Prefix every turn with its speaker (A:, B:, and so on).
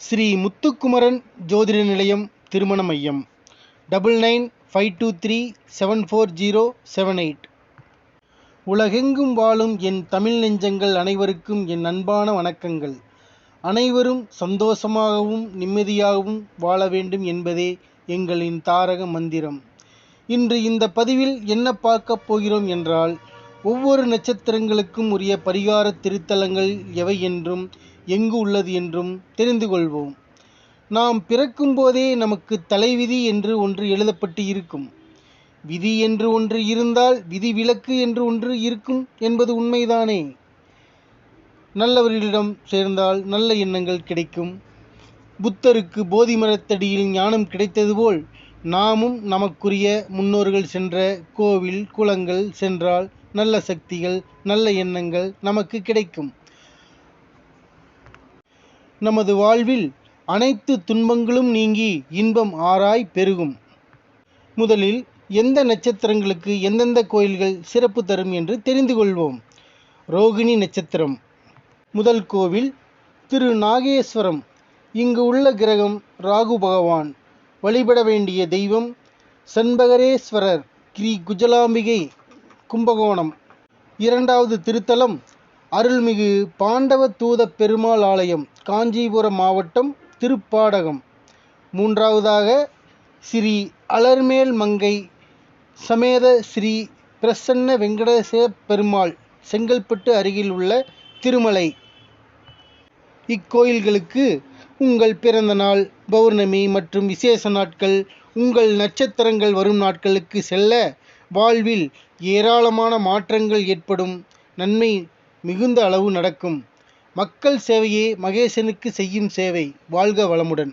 A: ஸ்ரீ முத்துக்குமரன் ஜோதிட நிலையம் திருமண மையம். Double nine five two three seven four zero seven eight. உலகெங்கும் வாழும் என் தமிழ் நெஞ்சங்கள் அனைவருக்கும் என் அன்பான வணக்கங்கள். அனைவரும் சந்தோஷமாகவும் நிம்மதியாகவும் வாழ வேண்டும் என்பதே எங்களின் தாரக மந்திரம். இன்று இந்த பதிவில் என்ன பார்க்கப் போகிறோம் என்றால் ஒவ்வொரு நட்சத்திரங்களுக்கும் உரிய பரிகார திருத்தலங்கள் எவை என்றும் எங்கு உள்ளது என்றும் தெரிந்து கொள்வோம். நாம் பிறக்கும் போதே நமக்கு தலைவிதி என்று ஒன்று எழுதப்பட்டு இருக்கும். விதி என்று ஒன்று இருந்தால் விதி விலக்கு என்று ஒன்று இருக்கும் என்பது உண்மைதானே? நல்லவர்களிடம் சேர்ந்தால் நல்ல எண்ணங்கள் கிடைக்கும். புத்தருக்கு போதி மரத்தடியில் ஞானம் கிடைத்தது போல் நாமும் நமக்குரிய முன்னோர்கள் சென்ற கோவில் குளங்கள் சென்றால் நல்ல சக்திகள் நல்ல எண்ணங்கள் நமக்கு கிடைக்கும். நமது வாழ்வில் அனைத்து துன்பங்களும் நீங்கி இன்பம் ஆராய் பெருகும். முதலில் எந்த நட்சத்திரங்களுக்கு எந்தெந்த கோயில்கள் சிறப்பு தரும் என்று தெரிந்து கொள்வோம். ரோகிணி நட்சத்திரம். முதல் கோவில் திரு நாகேஸ்வரம். இங்கு உள்ள கிரகம் ராகு பகவான். வழிபட வேண்டிய தெய்வம் சண்பகரேஸ்வரர் ஸ்ரீ குஜலாம்பிகை கும்பகோணம். இரண்டாவது திருத்தலம் அருள்மிகு பாண்டவ தூத பெருமாள் ஆலயம் காஞ்சிபுரம் மாவட்டம் திருப்பாடகம். மூன்றாவதாக ஸ்ரீ அலர்மேல் மங்கை சமேத ஸ்ரீ பிரசன்ன வெங்கடேச பெருமாள் செங்கல்பட்டு அருகில் உள்ள திருமலை. இக்கோயில்களுக்கு உங்கள் பிறந்த நாள் பௌர்ணமி மற்றும் விசேஷ நாட்கள் உங்கள் நட்சத்திரங்கள் வரும் நாட்களுக்கு செல்ல வாழ்வில் ஏராளமான மாற்றங்கள் ஏற்படும். நன்மை மிகுந்த அளவு நடக்கும். மக்கள் சேவையே மகேசனுக்கு செய்யும் சேவை. வாழ்க வளமுடன்.